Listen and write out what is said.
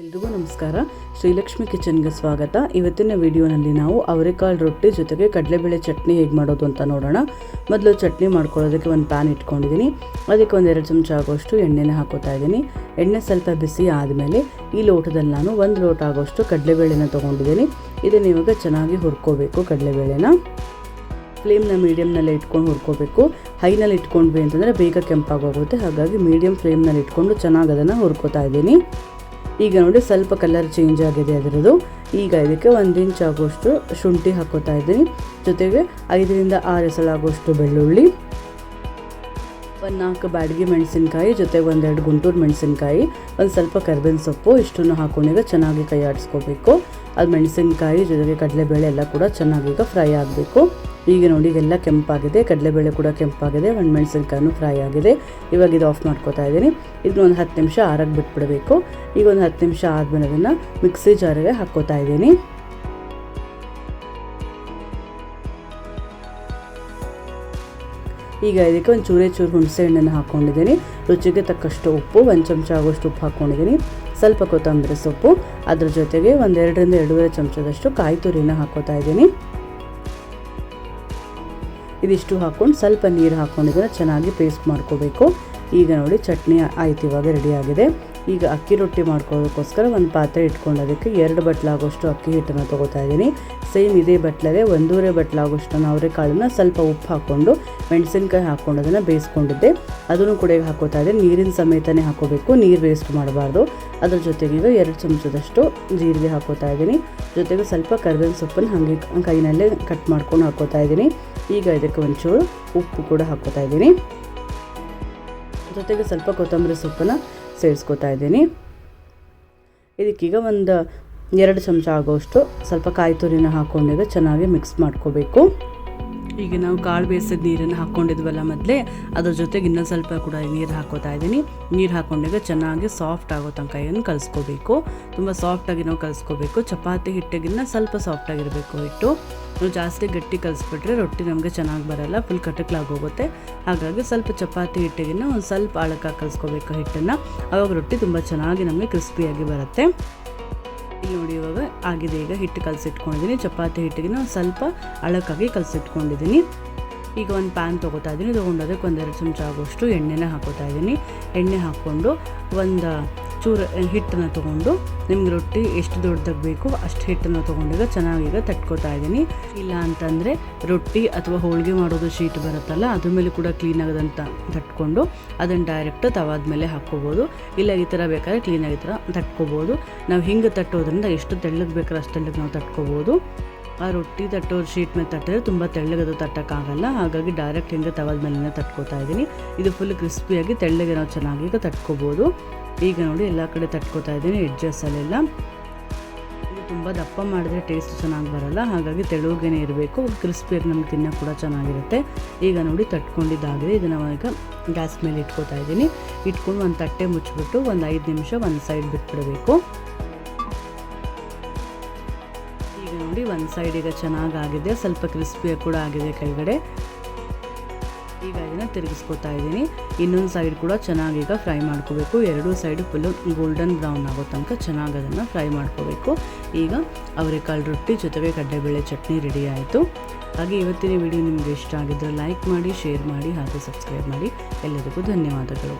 ಎಲ್ರಿಗೂ ನಮಸ್ಕಾರ. ಶ್ರೀಲಕ್ಷ್ಮಿ ಕಿಚನ್ಗೆ ಸ್ವಾಗತ. ಇವತ್ತಿನ ವಿಡಿಯೋನಲ್ಲಿ ನಾವು ಅವರೆಕಾಳು ರೊಟ್ಟಿ ಜೊತೆಗೆ ಕಡಲೆಬೇಳೆ ಚಟ್ನಿ ಹೇಗೆ ಮಾಡೋದು ಅಂತ ನೋಡೋಣ. ಮೊದಲು ಚಟ್ನಿ ಮಾಡ್ಕೊಳ್ಳೋದಕ್ಕೆ ಒಂದು ಪ್ಯಾನ್ ಇಟ್ಕೊಂಡಿದ್ದೀನಿ ಅದಕ್ಕೆ ಒಂದು ಎರಡು ಚಮಚ ಆಗೋಷ್ಟು ಎಣ್ಣೆನ ಹಾಕೋತಾ ಇದ್ದೀನಿ. ಎಣ್ಣೆ ಸ್ವಲ್ಪ ಬಿಸಿ ಆದಮೇಲೆ ಈ ಲೋಟದಲ್ಲಿ ನಾನು ಒಂದು ಲೋಟ ಆಗೋಷ್ಟು ಕಡಲೆಬೇಳೆನ ತೊಗೊಂಡಿದ್ದೀನಿ ಇದನ್ನು ಇವಾಗ ಚೆನ್ನಾಗಿ ಹುರ್ಕೋಬೇಕು ಕಡಲೆಬೇಳೆನ. ಫ್ಲೇಮ್ನ ಮೀಡಿಯಮ್ನಲ್ಲೇ ಇಟ್ಕೊಂಡು ಹುರ್ಕೋಬೇಕು. ಹೈನಲ್ಲಿ ಇಟ್ಕೊಂಡ್ವಿ ಅಂತಂದರೆ ಬೇಗ ಕೆಂಪಾಗೋಗುತ್ತೆ. ಹಾಗಾಗಿ ಮೀಡಿಯಮ್ ಫ್ಲೇಮ್ನಲ್ಲಿ ಇಟ್ಕೊಂಡು ಚೆನ್ನಾಗಿ ಅದನ್ನು ಹುರ್ಕೋತಾ ಇದ್ದೀನಿ. ಈಗ ನೋಡಿ ಸ್ವಲ್ಪ ಕಲರ್ ಚೇಂಜ್ ಆಗಿದೆ ಅದರದ್ದು. ಈಗ ಇದಕ್ಕೆ ಒಂದು ಇಂಚ್ ಆಗೋಷ್ಟು ಶುಂಠಿ ಹಾಕೋತಾ ಇದ್ದೀನಿ. ಜೊತೆಗೆ ಐದರಿಂದ ಆರು ಎಸಳಾಗೋಷ್ಟು ಬೆಳ್ಳುಳ್ಳಿ. ಒಂದು ನಾಲ್ಕು ಬ್ಯಾಡಗಿ ಮೆಣಸಿನ್ಕಾಯಿ, ಜೊತೆಗೆ ಒಂದೆರಡು ಗುಂಟೂರು ಮೆಣಸಿನ್ಕಾಯಿ, ಒಂದು ಸ್ವಲ್ಪ ಕರ್ಬೇವಿನ ಸೊಪ್ಪು, ಇಷ್ಟನ್ನು ಹಾಕೊಂಡೀಗ ಚೆನ್ನಾಗಿ ಕೈ ಆಡಿಸ್ಕೋಬೇಕು ಅದು ಮೆಣಸಿನಕಾಯಿ, ಜೊತೆಗೆ ಕಡಲೆಬೇಳೆ ಎಲ್ಲ ಕೂಡ ಚೆನ್ನಾಗಿ ಈಗ ಫ್ರೈ ಆಗಬೇಕು. ಈಗ ನೋಡಿ ಎಲ್ಲ ಕೆಂಪಾಗಿದೆ. ಕಡಲೆಬೇಳೆ ಕೂಡ ಕೆಂಪಾಗಿದೆ. ಒಂದು ಮೆಣಸಿನಕಾಯಿನೂ ಫ್ರೈ ಆಗಿದೆ. ಇವಾಗ ಇದು ಆಫ್ ಮಾಡ್ಕೋತಾ ಇದ್ದೀನಿ. ಇದನ್ನ ಒಂದು ಹತ್ತು ನಿಮಿಷ ಆರಕ್ಕೆ ಬಿಟ್ಬಿಡಬೇಕು. ಈಗ ಒಂದು ಹತ್ತು ನಿಮಿಷ ಆದಮೇಲೆ ಅದನ್ನು ಮಿಕ್ಸಿ ಜಾರಿಗೆ ಹಾಕ್ಕೋತಾ ಇದ್ದೀನಿ. ಈಗ ಇದಕ್ಕೆ ಒಂದು ಚೂರೇ ಚೂರು ಹುಣಸೆ ಹಣ್ಣನ್ನು ಹಾಕ್ಕೊಂಡಿದ್ದೀನಿ ರುಚಿಗೆ ತಕ್ಕಷ್ಟು ಉಪ್ಪು, ಒಂದು ಚಮಚ ಆಗೋಷ್ಟು ಉಪ್ಪು ಹಾಕ್ಕೊಂಡಿದ್ದೀನಿ ಸ್ವಲ್ಪ ಕೊತ್ತಂಬರಿ ಸೊಪ್ಪು, ಅದ್ರ ಜೊತೆಗೆ ಒಂದು ಎರಡರಿಂದ ಎರಡೂವರೆ ಚಮಚದಷ್ಟು ಕಾಯಿ ತುರಿನ ಹಾಕೋತಾ ಇದ್ದೀನಿ. ಇದಿಷ್ಟು ಹಾಕ್ಕೊಂಡು ಸ್ವಲ್ಪ ನೀರು ಹಾಕ್ಕೊಂಡಿದ್ರೆ ಚೆನ್ನಾಗಿ ಪೇಸ್ಟ್ ಮಾಡ್ಕೋಬೇಕು. ಈಗ ನೋಡಿ ಚಟ್ನಿ ಆಯ್ತು, ಇವಾಗ ರೆಡಿಯಾಗಿದೆ ಈಗ ಅಕ್ಕಿ ರೊಟ್ಟಿ ಮಾಡ್ಕೊಳ್ಳೋದಕ್ಕೋಸ್ಕರ ಒಂದು ಪಾತ್ರೆ ಇಟ್ಕೊಂಡು ಅದಕ್ಕೆ ಎರಡು ಬಟ್ಲಾಗೋಷ್ಟು ಅಕ್ಕಿ ಹಿಟ್ಟನ್ನು ತೊಗೋತಾ ಇದ್ದೀನಿ. ಸೇಮ್ ಇದೇ ಬಟ್ಲಲ್ಲೇ ಒಂದೂವರೆ ಬಟ್ಲಾಗೋಷ್ಟು ಅವರೆಕಾಳನ್ನ ಸ್ವಲ್ಪ ಉಪ್ಪು ಹಾಕ್ಕೊಂಡು ಮೆಣಸಿನ್ಕಾಯಿ ಹಾಕ್ಕೊಂಡು ಅದನ್ನು ಬೇಯಿಸ್ಕೊಂಡಿದ್ದೆ. ಅದನ್ನು ಕೂಡ ಹಾಕೋತಾ ಇದ್ದೀನಿ. ನೀರಿನ ಸಮೇತನೇ ಹಾಕೋಬೇಕು ನೀರು ವೇಸ್ಟ್ ಮಾಡಬಾರ್ದು. ಅದ್ರ ಜೊತೆಗೆ ಈಗ ಎರಡು ಚಮಚದಷ್ಟು ಜೀರಿಗೆ ಹಾಕೋತಾ ಇದ್ದೀನಿ. ಜೊತೆಗೆ ಸ್ವಲ್ಪ ಕರ್ಬೇವಿನ ಸೊಪ್ಪನ್ನು ಹಾಗೆ ಕೈನಲ್ಲೇ ಕಟ್ ಮಾಡ್ಕೊಂಡು ಹಾಕೋತಾ ಇದ್ದೀನಿ. ಈಗ ಇದಕ್ಕೆ ಒಂಚೂರು ಉಪ್ಪು ಕೂಡ ಹಾಕೋತಾ ಇದ್ದೀನಿ. ಜೊತೆಗೆ ಸ್ವಲ್ಪ ಕೊತ್ತಂಬರಿ ಸೊಪ್ಪನ್ನು ಸೇರಿಸ್ಕೊತಾ ಇದ್ದೀನಿ. ಇದಕ್ಕೀಗ ಒಂದು ಎರಡು ಚಮಚ ಆಗೋಷ್ಟು ಸ್ವಲ್ಪ ಕಾಯಿ ತುರಿನ ಹಾಕ್ಕೊಂಡಿದ್ದು ಚೆನ್ನಾಗಿ ಮಿಕ್ಸ್ ಮಾಡ್ಕೋಬೇಕು. ಈಗ ನಾವು ಕಾಳು ಬೇಯಿಸಿದ ನೀರನ್ನು ಹಾಕ್ಕೊಂಡಿದ್ವಲ್ಲ ಮೊದಲೇ, ಅದ್ರ ಜೊತೆಗೆ ಇನ್ನೊಂದು ಸ್ವಲ್ಪ ಕೂಡ ನೀರು ಹಾಕೋತಾ ಇದ್ದೀನಿ. ನೀರು ಹಾಕ್ಕೊಂಡಾಗ ಚೆನ್ನಾಗಿ ಸಾಫ್ಟ್ ಆಗೋ ತನಕ ಏನು ಕಲಿಸ್ಕೋಬೇಕು. ತುಂಬ ಸಾಫ್ಟಾಗಿ ನಾವು ಕಲಿಸ್ಕೋಬೇಕು. ಚಪಾತಿ ಹಿಟ್ಟಿಗಿನ್ನ ಸ್ವಲ್ಪ ಸಾಫ್ಟಾಗಿರಬೇಕು ಹಿಟ್ಟು. ನಾವು ಜಾಸ್ತಿ ಗಟ್ಟಿ ಕಲಿಸ್ಬಿಟ್ರೆ ರೊಟ್ಟಿ ನಮಗೆ ಚೆನ್ನಾಗಿ ಬರಲ್ಲ ಫುಲ್ ಕಟಕ್ಲಾಗೋಗುತ್ತೆ ಹಾಗಾಗಿ ಸ್ವಲ್ಪ ಚಪಾತಿ ಹಿಟ್ಟಿಗಿನ್ನ ಒಂದು ಸ್ವಲ್ಪ ಆಳಕ್ಕಾಗಿ ಕಲಿಸ್ಕೋಬೇಕು ಹಿಟ್ಟನ್ನು. ಆವಾಗ ರೊಟ್ಟಿ ತುಂಬ ಚೆನ್ನಾಗಿ ನಮಗೆ ಕ್ರಿಸ್ಪಿಯಾಗಿ ಬರುತ್ತೆ. ಇಲ್ಲಿ ನೋಡಿ ಇವಾಗ ಆಗಿದೆ, ಈಗ ಹಿಟ್ಟು ಕಲಸಿಟ್ಕೊಂಡಿದ್ದೀನಿ ಚಪಾತಿ ಹಿಟ್ಟಿಗಿನ ಒಂದು ಸ್ವಲ್ಪ ಅಳಕ್ಕಾಗಿ ಕಲಸಿಟ್ಕೊಂಡಿದ್ದೀನಿ ಈಗ ಒಂದು ಪ್ಯಾನ್ ತೊಗೋತಾ ಇದ್ದೀನಿ ತೊಗೊಂಡು ಅದಕ್ಕೆ ಒಂದೆರಡು ಚಮಚ ಆಗೋಷ್ಟು ಎಣ್ಣೆನ ಹಾಕೋತಾ ಇದ್ದೀನಿ ಎಣ್ಣೆ ಹಾಕ್ಕೊಂಡು ಒಂದು ಚೂರು ಹಿಟ್ಟನ್ನು ತೊಗೊಂಡು ನಿಮ್ಗೆ ರೊಟ್ಟಿ ಎಷ್ಟು ದೊಡ್ಡದಾಗ ಬೇಕು ಅಷ್ಟು ಹಿಟ್ಟನ್ನು ತೊಗೊಂಡಾಗ ಚೆನ್ನಾಗೀಗ ತಟ್ಕೋತಾ ಇದ್ದೀನಿ. ಇಲ್ಲ ಅಂತಂದರೆ ರೊಟ್ಟಿ ಅಥವಾ ಹೋಳಿಗೆ ಮಾಡೋದು ಶೀಟ್ ಬರುತ್ತಲ್ಲ, ಅದ್ರ ಮೇಲೆ ಕೂಡ ಕ್ಲೀನ್ ಆಗದಂತ ತಟ್ಕೊಂಡು ಅದನ್ನು ಡೈರೆಕ್ಟ್ ತವಾದ ಮೇಲೆ ಹಾಕ್ಕೋಬೋದು. ಇಲ್ಲ ಈ ಥರ ಬೇಕಾದ್ರೆ ಕ್ಲೀನಾಗಿ ಈ ಥರ ತಟ್ಕೋಬೋದು. ನಾವು ಹಿಂಗೆ ತಟ್ಟೋದ್ರಿಂದ ಎಷ್ಟು ತೆಳ್ಳಗೆ ಬೇಕಾದ್ರೆ ಅಷ್ಟು ತೆಳ್ಳಗೆ ನಾವು ತಟ್ಕೋಬೋದು. ಆ ರೊಟ್ಟಿ ತಟ್ಟೋ ಶೀಟ್ ಮೇಲೆ ತಟ್ಟಿದ್ರೆ ತುಂಬ ತೆಳ್ಳಗದು ತಟ್ಟೋಕ್ಕಾಗಲ್ಲ, ಹಾಗಾಗಿ ಡೈರೆಕ್ಟ್ ಹಿಂಗೆ ತವಾದ ಮೇಲೆ ತಟ್ಕೋತಾ ಇದ್ದೀನಿ. ಇದು ಫುಲ್ ಕ್ರಿಸ್ಪಿಯಾಗಿ ತೆಳ್ಳಗೆ ನಾವು ಚೆನ್ನಾಗಿ ಈಗ ತಟ್ಕೋಬೋದು. ಈಗ ನೋಡಿ ಎಲ್ಲ ಕಡೆ ತಟ್ಕೋತಾ ಇದ್ದೀನಿ ಎಡ್ಜಸ್ಸಲ್ಲೆಲ್ಲ ತುಂಬ ದಪ್ಪ ಮಾಡಿದ್ರೆ ಟೇಸ್ಟ್ ಚೆನ್ನಾಗಿ ಬರಲ್ಲ, ಹಾಗಾಗಿ ತೆಳುಗೇನೆ ಇರಬೇಕು. ಕ್ರಿಸ್ಪಿಯಾಗಿ ನಮ್ಗೆ ತಿನ್ನೋಕೆ ಕೂಡ ಚೆನ್ನಾಗಿರುತ್ತೆ. ಈಗ ನೋಡಿ ತಟ್ಕೊಂಡಿದ್ದಾಗಿದೆ. ಇದನ್ನು ಈಗ ಗ್ಯಾಸ್ ಮೇಲೆ ಇಟ್ಕೋತಾ ಇದ್ದೀನಿ. ಇಟ್ಕೊಂಡು ಒಂದು ತಟ್ಟೆ ಮುಚ್ಚಿಬಿಟ್ಟು ಒಂದು ಐದು ನಿಮಿಷ ಒಂದು ಸೈಡ್ ಬಿಟ್ಬಿಡಬೇಕು. ಈಗ ನೋಡಿ ಒಂದು ಸೈಡ್ ಈಗ ಚೆನ್ನಾಗಾಗಿದೆ ಸ್ವಲ್ಪ ಕ್ರಿಸ್ಪಿಯಾಗಿ ಕೂಡ ಆಗಿದೆ ಕೆಳಗಡೆ. ಈಗ ಇದನ್ನು ತಿರುಗಿಸ್ಕೊತಾ ಇದ್ದೀನಿ. ಇನ್ನೊಂದು ಸೈಡ್ ಕೂಡ ಚೆನ್ನಾಗಿ ಈಗ ಫ್ರೈ ಮಾಡ್ಕೋಬೇಕು. ಎರಡೂ ಸೈಡು ಫುಲ್ಲು ಗೋಲ್ಡನ್ ಬ್ರೌನ್ ಆಗೋ ತನಕ ಚೆನ್ನಾಗಿ ಅದನ್ನು ಫ್ರೈ ಮಾಡ್ಕೋಬೇಕು. ಈಗ ಅವರೆಕಾಳು ರೊಟ್ಟಿ ಜೊತೆಗೆ ಕಡ್ಲೆಬೇಳೆ ಚಟ್ನಿ ರೆಡಿ ಆಯಿತು. ಹಾಗೆ ಇವತ್ತಿನ ವಿಡಿಯೋ ನಿಮಗೆ ಇಷ್ಟ ಆಗಿದ್ದರೆ ಲೈಕ್ ಮಾಡಿ ಶೇರ್ ಮಾಡಿ, ಹಾಗೂ ಸಬ್ಸ್ಕ್ರೈಬ್ ಮಾಡಿ. ಎಲ್ಲರಿಗೂ ಧನ್ಯವಾದಗಳು.